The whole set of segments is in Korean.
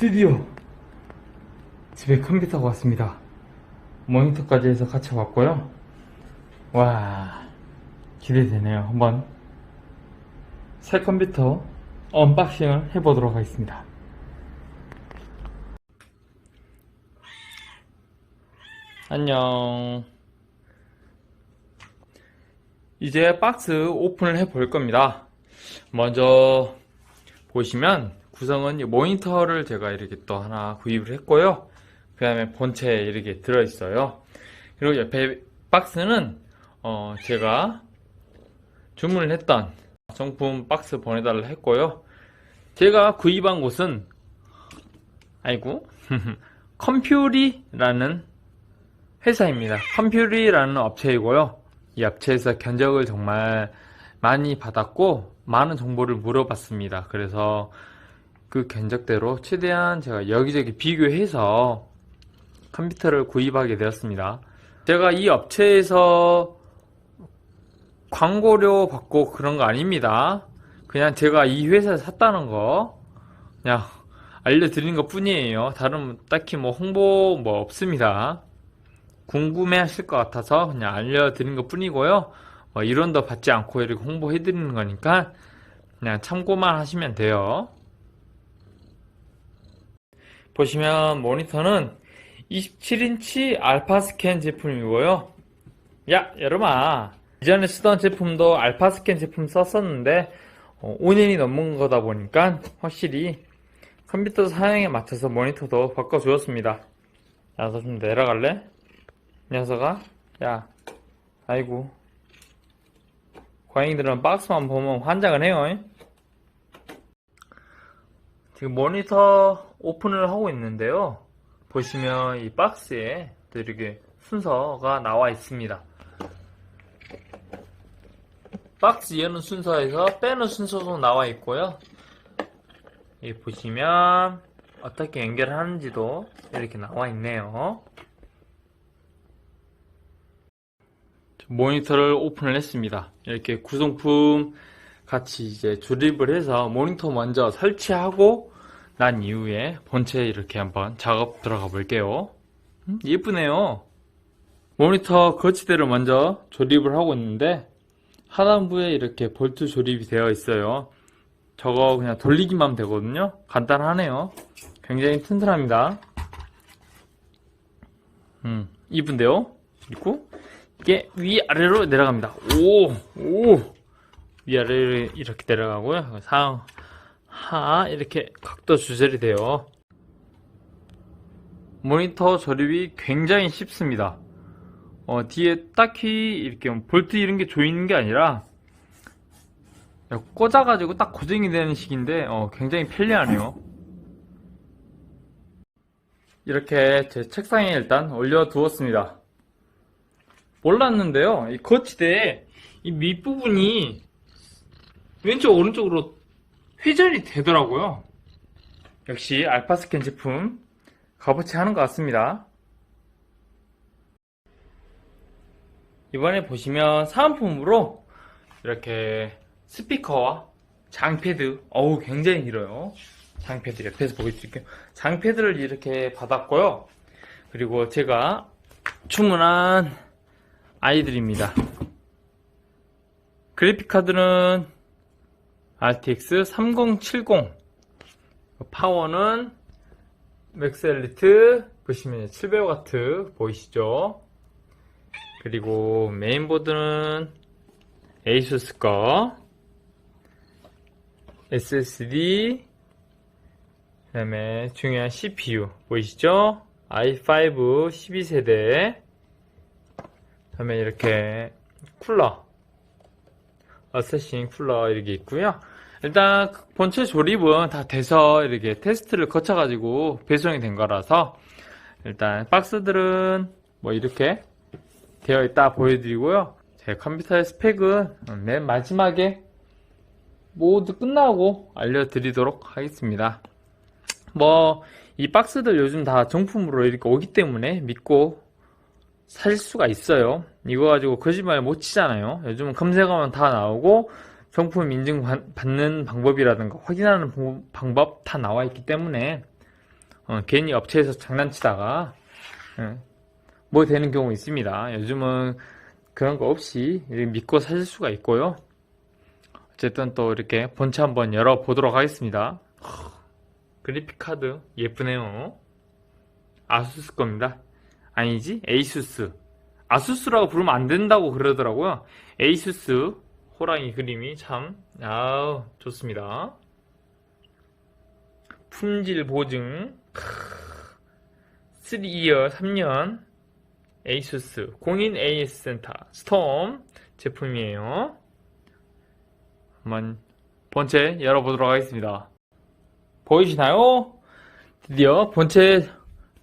드디어 집에 컴퓨터가 왔습니다. 모니터까지 해서 같이 왔고요. 와, 기대되네요. 한번 새 컴퓨터 언박싱을 해보도록 하겠습니다. 안녕. 이제 박스 오픈을 해 볼 겁니다. 먼저 보시면 구성은 이 모니터를 제가 이렇게 또 하나 구입을 했고요. 그 다음에 본체에 이렇게 들어있어요. 그리고 옆에 박스는 어 제가 주문을 했던 정품 박스 보내달라 했고요. 제가 구입한 곳은 아이고 컴퓨리라는 회사입니다. 컴퓨리라는 업체이고요. 이 업체에서 견적을 정말 많이 받았고 많은 정보를 물어봤습니다. 그래서 그 견적대로 최대한 제가 여기저기 비교해서 컴퓨터를 구입하게 되었습니다. 제가 이 업체에서 광고료 받고 그런 거 아닙니다. 그냥 제가 이 회사에서 샀다는 거 그냥 알려드린 것 뿐이에요. 다른 딱히 뭐 홍보 뭐 없습니다. 궁금해 하실 것 같아서 그냥 알려드린 것 뿐이고요. 뭐 이론도 받지 않고 이렇게 홍보해드리는 거니까 그냥 참고만 하시면 돼요. 보시면 모니터는 27인치 알파 스캔 제품이고요. 야, 여러분아. 이전에 쓰던 제품도 알파 스캔 제품 썼었는데, 어, 5년이 넘은 거다 보니까 확실히 컴퓨터 사양에 맞춰서 모니터도 바꿔주었습니다. 야, 너 좀 내려갈래? 이 녀석아? 야, 아이고. 고양이들은 박스만 보면 환장을 해요. 잉? 지금 모니터 오픈을 하고 있는데요. 보시면 이 박스에 또 이렇게 순서가 나와 있습니다. 박스 여는 순서에서 빼는 순서도 나와 있고요. 여기 보시면 어떻게 연결하는지도 이렇게 나와 있네요. 모니터를 오픈을 했습니다. 이렇게 구성품 같이 이제 조립을 해서 모니터 먼저 설치하고 난 이후에 본체 이렇게 한번 작업 들어가 볼게요. 음, 예쁘네요. 모니터 거치대를 먼저 조립을 하고 있는데 하단부에 이렇게 볼트 조립이 되어 있어요. 저거 그냥 돌리기만 하면 되거든요. 간단하네요. 굉장히 튼튼합니다. 음, 이쁜데요? 그리고 이게 위아래로 내려갑니다. 오, 오. 위아래로 이렇게 내려가고요. 상, 하, 이렇게 각도 조절이 돼요. 모니터 조립이 굉장히 쉽습니다. 어, 뒤에 딱히 이렇게 볼트 이런 게 조이는 게 아니라 꽂아가지고 딱 고정이 되는 식인데 어, 굉장히 편리하네요. 이렇게 제 책상에 일단 올려두었습니다. 몰랐는데요. 이 거치대에 이 밑부분이 왼쪽 오른쪽으로 회전이 되더라고요. 역시 알파스캔 제품 값어치 하는 것 같습니다. 이번에 보시면 사은품으로 이렇게 스피커와 장패드, 어우 굉장히 길어요. 장패드 옆에서 보여드릴게요. 장패드를 이렇게 받았고요. 그리고 제가 주문한 아이들입니다. 그래픽카드는 RTX 3070 파워는 맥스 엘리트 보시면 700W 보이시죠? 그리고 메인보드는 에이수스 거 SSD 그 다음에 중요한 CPU 보이시죠? i5 12세대 그 다음에 이렇게 쿨러 어쌔신 쿨러 이렇게 있고요 일단 본체 조립은 다 돼서 이렇게 테스트를 거쳐가지고 배송이 된 거라서 일단 박스들은 뭐 이렇게 되어 있다 보여드리고요 제 컴퓨터의 스펙은 맨 마지막에 모두 끝나고 알려드리도록 하겠습니다 뭐 이 박스들 요즘 다 정품으로 이렇게 오기 때문에 믿고 살 수가 있어요. 이거 가지고 거짓말 못 치잖아요. 요즘은 검색하면 다 나오고 정품 인증 받는 방법이라든가 확인하는 방법 다 나와 있기 때문에 어, 괜히 업체에서 장난치다가 예, 뭐 되는 경우 있습니다. 요즘은 그런 거 없이 믿고 사실 수가 있고요. 어쨌든 또 이렇게 본체 한번 열어보도록 하겠습니다. 그래픽 카드 예쁘네요. 아수스 겁니다. 아니지? 에이수스. 아수스라고 부르면 안 된다고 그러더라고요. 에이수스 호랑이 그림이 참 아우 좋습니다. 품질 보증 3이어 3년 에이수스 공인 AS 센터 스톰 제품이에요. 한번 본체 열어보도록 하겠습니다. 보이시나요? 드디어 본체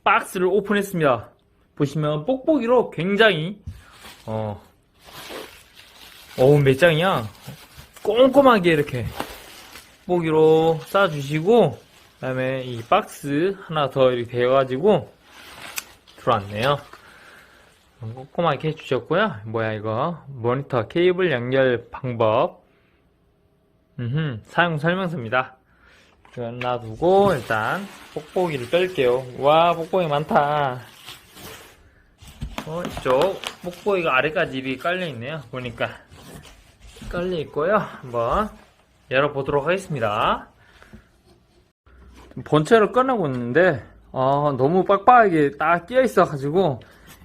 박스를 오픈했습니다. 보시면 뽁뽁이로 굉장히 어 어우 몇 장이야? 꼼꼼하게 이렇게 뽁뽁이로 싸주시고 그 다음에 이 박스 하나 더 이렇게 되어가지고 들어왔네요. 꼼꼼하게 해주셨고요. 뭐야 이거 모니터 케이블 연결 방법 음흠, 사용 설명서입니다. 이건 놔두고 일단 뽁뽁이를 뺄게요. 와 뽁뽁이 많다. 어, 이쪽 뽁뽁이가 아래까지 이렇게 깔려 있네요. 보니까 깔려 있고요. 한번 열어보도록 하겠습니다. 본체를 꺼내고 있는데 아, 너무 빡빡하게 딱 끼어 있어가지고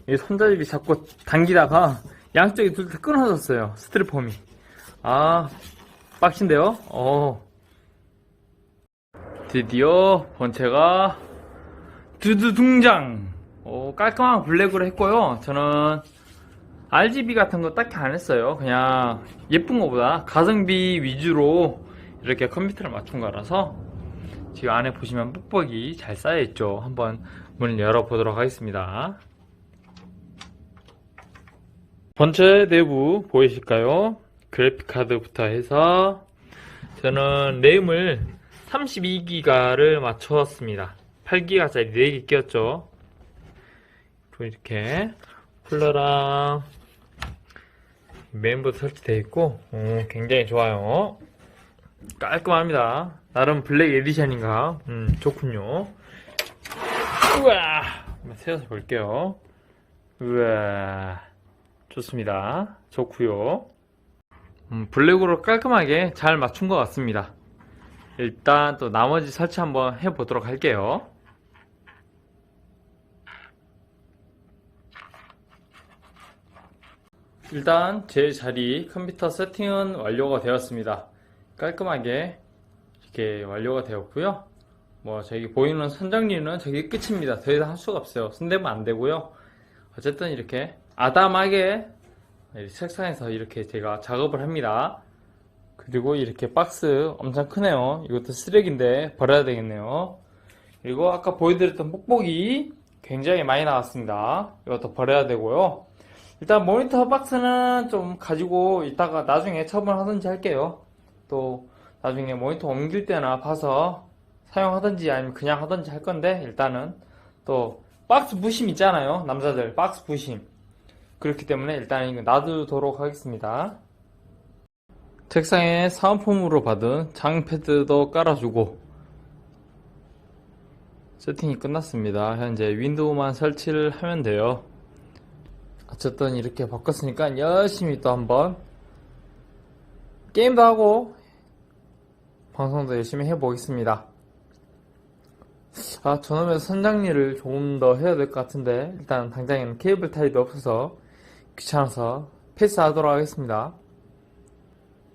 이 손잡이 잡고 당기다가 양쪽이 둘 다 끊어졌어요. 스티로폼이. 아 빡신데요? 어. 드디어 본체가 두두 등장. 어, 깔끔한 블랙으로 했고요. 저는 RGB 같은 거 딱히 안 했어요. 그냥 예쁜 거보다 가성비 위주로 이렇게 컴퓨터를 맞춘 거라서 지금 안에 보시면 뽁뽁이 잘 쌓여있죠. 한번 문을 열어보도록 하겠습니다. 본체 내부 보이실까요? 그래픽카드부터 해서 저는 램을 32기가를 맞췄습니다. 8기가짜리 4개 끼웠죠. 이렇게 쿨러랑 메인보드 설치되어 있고 오, 굉장히 좋아요. 깔끔합니다. 나름 블랙 에디션인가? 음, 좋군요. 우와! 한번 세워서 볼게요. 우와. 좋습니다. 좋고요. 음, 블랙으로 깔끔하게 잘 맞춘 것 같습니다. 일단 또 나머지 설치 한번 해보도록 할게요. 일단 제 자리 컴퓨터 세팅은 완료가 되었습니다. 깔끔하게 이렇게 완료가 되었고요. 뭐 저기 보이는 선정리는 저기 끝입니다. 더 이상 할 수가 없어요. 손대면 안 되고요. 어쨌든 이렇게 아담하게 이 책상에서 이렇게 제가 작업을 합니다. 그리고 이렇게 박스 엄청 크네요. 이것도 쓰레기인데 버려야 되겠네요. 그리고 아까 보여드렸던 뽁뽁이 굉장히 많이 나왔습니다. 이것도 버려야 되고요. 일단 모니터 박스는 좀 가지고 이따가 나중에 처분하든지 할게요. 또 나중에 모니터 옮길 때나 봐서 사용하든지 아니면 그냥 하든지 할 건데 일단은 또 박스 부심 있잖아요. 남자들 박스 부심. 그렇기 때문에 일단 이거 놔두도록 하겠습니다. 책상에 사은품으로 받은 장패드도 깔아주고 세팅이 끝났습니다. 현재 윈도우만 설치를 하면 돼요. 어쨌든 이렇게 바꿨으니까 열심히 또 한번 게임도 하고 방송도 열심히 해보겠습니다. 아, 저놈의 선장리를 조금 더 해야 될 것 같은데 일단 당장에는 케이블 타입이 없어서 귀찮아서 패스하도록 하겠습니다.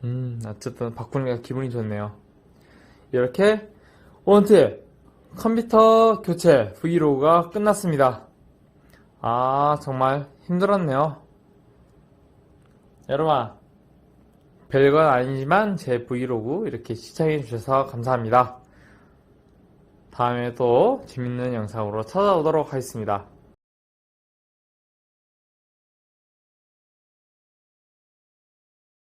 음, 어쨌든 바꾸니까 기분이 좋네요. 이렇게 원트 컴퓨터 교체 브이로그가 끝났습니다. 아, 정말 힘들었네요. 여러분, 별건 아니지만 제 브이로그 이렇게 시청해주셔서 감사합니다. 다음에 또 재밌는 영상으로 찾아오도록 하겠습니다.